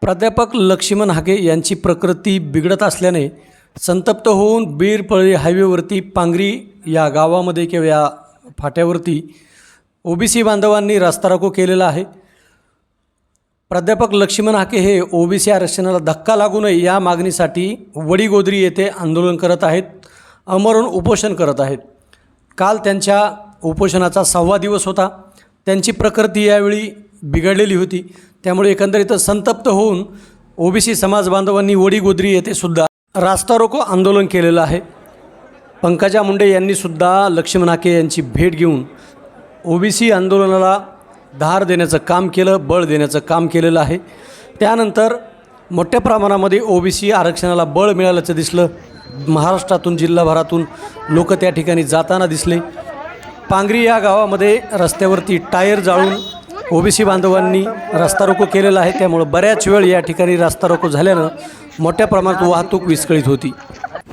प्राध्यापक लक्ष्मण हाके यांची प्रकृती बिघडत असल्याने संतप्त होऊन बीरपळी हायवेवरती पांगरी या गावामध्ये किंवा या फाट्यावरती ओबीसी बांधवांनी रास्ता रोको केलेला आहे. प्राध्यापक लक्ष्मण हाके हे ओबीसी आरक्षणाला धक्का लागू नये या मागणीसाठी वडीगोदरी येथे आंदोलन करत आहेत अमरून उपोषण करत आहेत. काल त्यांच्या उपोषणाचा सहावा दिवस होता. त्यांची प्रकृती यावेळी बिघडलेली होती. त्यामुळे एकंदरीत संतप्त होऊन ओबीसी समाज बांधवांनी वडीगोद्री येथे सुद्धा रास्ता रोको आंदोलन केलेलं आहे. पंकजा मुंडे यांनीसुद्धा लक्ष्मण यांची भेट घेऊन ओबीसी आंदोलनाला धार देण्याचं काम केलं बळ देण्याचं काम केलेलं आहे. त्यानंतर मोठ्या प्रमाणामध्ये ओबीसी आरक्षणाला बळ मिळाल्याचं दिसलं. महाराष्ट्रातून जिल्हाभरातून लोक त्या ठिकाणी जाताना दिसले. पांगरी या गावामध्ये रस्त्यावरती टायर जाळून ओबीसी बांधवांनी रस्ता रोको केलेला आहे. त्यामुळं बऱ्याच वेळ या ठिकाणी रस्ता रोको झाल्यानं मोठ्या प्रमाणात वाहतूक विस्कळीत होती.